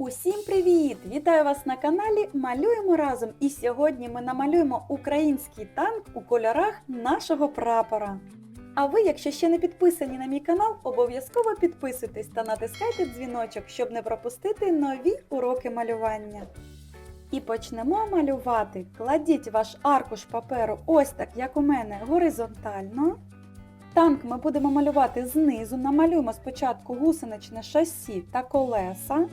Усім привіт! Вітаю вас на каналі Малюємо разом. І сьогодні ми намалюємо український танк у кольорах нашого прапора. А ви, якщо ще не підписані на мій канал, обов'язково підписуйтесь та натискайте дзвіночок, щоб не пропустити нові уроки малювання. І почнемо малювати. Кладіть ваш аркуш паперу ось так, як у мене, горизонтально. Танк ми будемо малювати знизу. Намалюємо спочатку гусеничне шасі та колеса.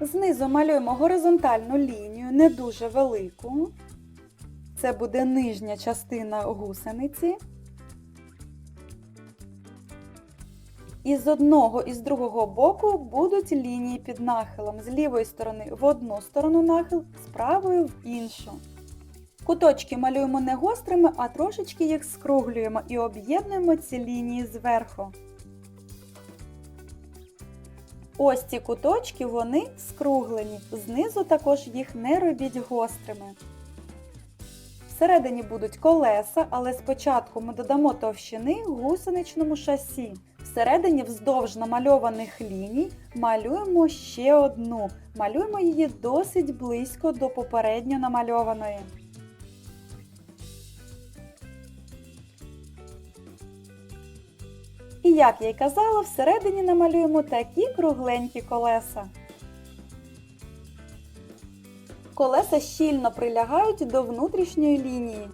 Знизу малюємо горизонтальну лінію, не дуже велику. Це буде нижня частина гусениці. І з одного і з другого боку будуть лінії під нахилом. З лівої сторони в одну сторону нахил, з правої в іншу. Куточки малюємо не гострими, а трошечки їх скруглюємо і об'єднуємо ці лінії зверху. Ось ці куточки, вони скруглені. Знизу також їх не робіть гострими. Всередині будуть колеса, але спочатку ми додамо товщини гусеничному шасі. Всередині вздовж намальованих ліній малюємо ще одну. Малюємо її досить близько до попередньо намальованої. І як я й казала, всередині намалюємо такі кругленькі колеса. Колеса щільно прилягають до внутрішньої лінії.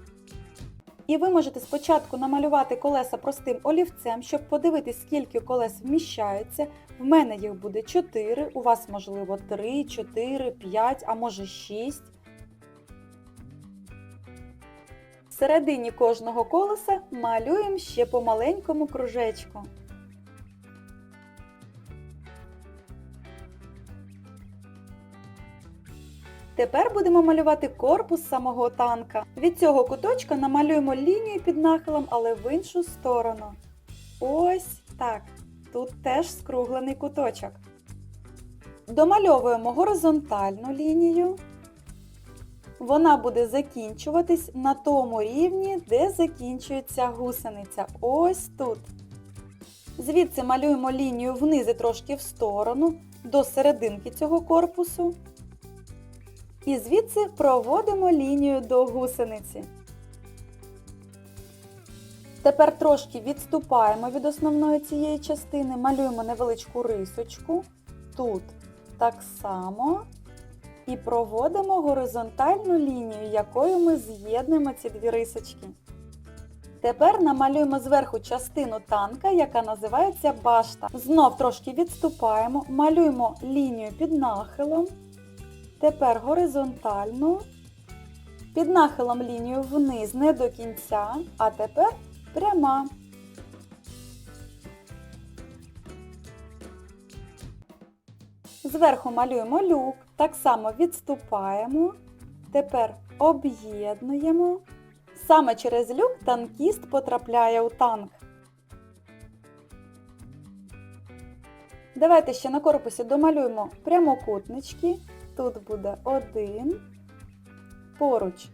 І ви можете спочатку намалювати колеса простим олівцем, щоб подивитись, скільки колес вміщаються. В мене їх буде 4, у вас, можливо, 3, 4, 5, а може 6. Всередині кожного колеса малюємо ще по маленькому кружечку. Тепер будемо малювати корпус самого танка. Від цього куточка намалюємо лінію під нахилом, але в іншу сторону. Ось так. Тут теж скруглений куточок. Домальовуємо горизонтальну лінію. Вона буде закінчуватись на тому рівні, де закінчується гусениця. Ось тут. Звідси малюємо лінію вниз і трошки в сторону, до серединки цього корпусу. І звідси проводимо лінію до гусениці. Тепер трошки відступаємо від основної цієї частини, малюємо невеличку рисочку. Тут так само. І проводимо горизонтальну лінію, якою ми з'єднуємо ці дві рисочки. Тепер намалюємо зверху частину танка, яка називається башта. Знов трошки відступаємо, малюємо лінію під нахилом. Тепер горизонтальну. Під нахилом лінію вниз не до кінця, а тепер пряма. Зверху малюємо люк, так само відступаємо. Тепер об'єднуємо. Саме через люк танкіст потрапляє у танк. Давайте ще на корпусі домалюємо прямокутнички. Тут буде один, поруч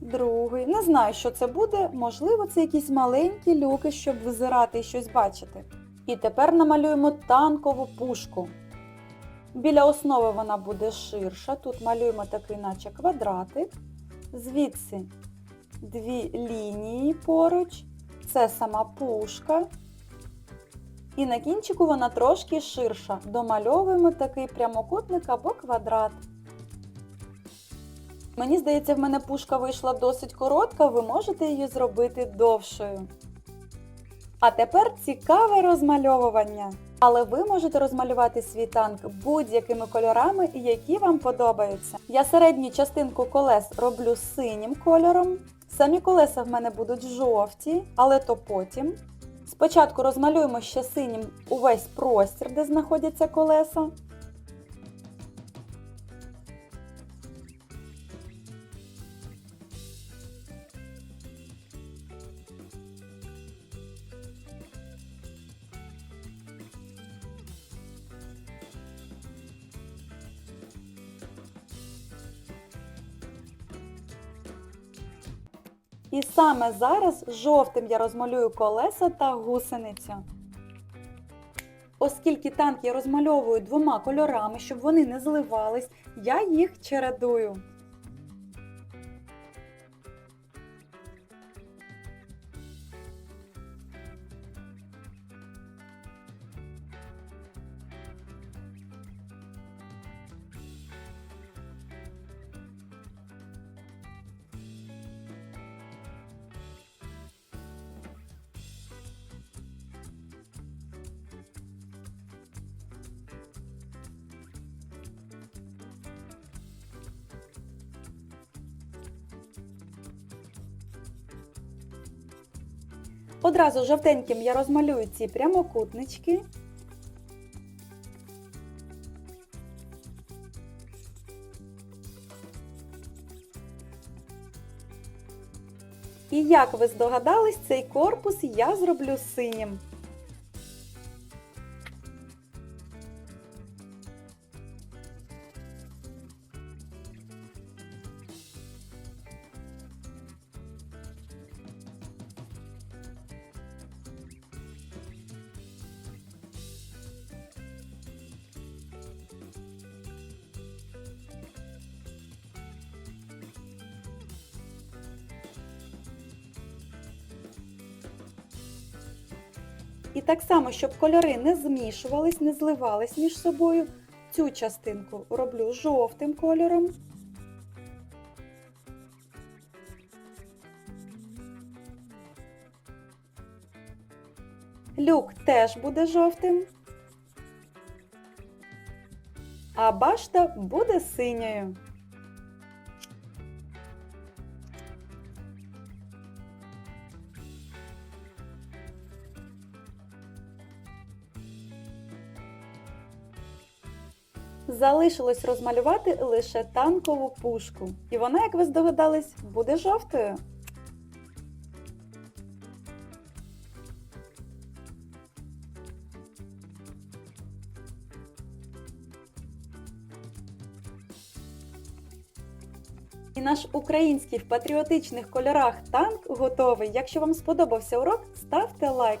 другий. Не знаю, що це буде, можливо, це якісь маленькі люки, щоб визирати і щось бачити. І тепер намалюємо танкову пушку. Біля основи вона буде ширша. Тут малюємо такий наче квадратик. Звідси дві лінії поруч. Це сама пушка. І на кінчику вона трошки ширша. Домальовуємо такий прямокутник або квадрат. Мені здається, в мене пушка вийшла досить коротка, ви можете її зробити довшою. А тепер цікаве розмальовування. Але ви можете розмалювати свій танк будь-якими кольорами, які вам подобаються. Я середню частинку колес роблю синім кольором. Самі колеса в мене будуть жовті, але то потім. Спочатку розмалюємо ще синім увесь простір, де знаходяться колеса. І саме зараз жовтим я розмалюю колеса та гусеницю. Оскільки танк я розмальовую двома кольорами, щоб вони не зливались, я їх чередую. Одразу жовтеньким я розмалюю ці прямокутнички. І як ви здогадались, цей корпус я зроблю синім. І так само, щоб кольори не змішувались, не зливались між собою, цю частинку роблю жовтим кольором. Люк теж буде жовтим. А башта буде синьою. Залишилось розмалювати лише танкову пушку. І вона, як ви здогадались, буде жовтою. І наш український в патріотичних кольорах танк готовий. Якщо вам сподобався урок, ставте лайк.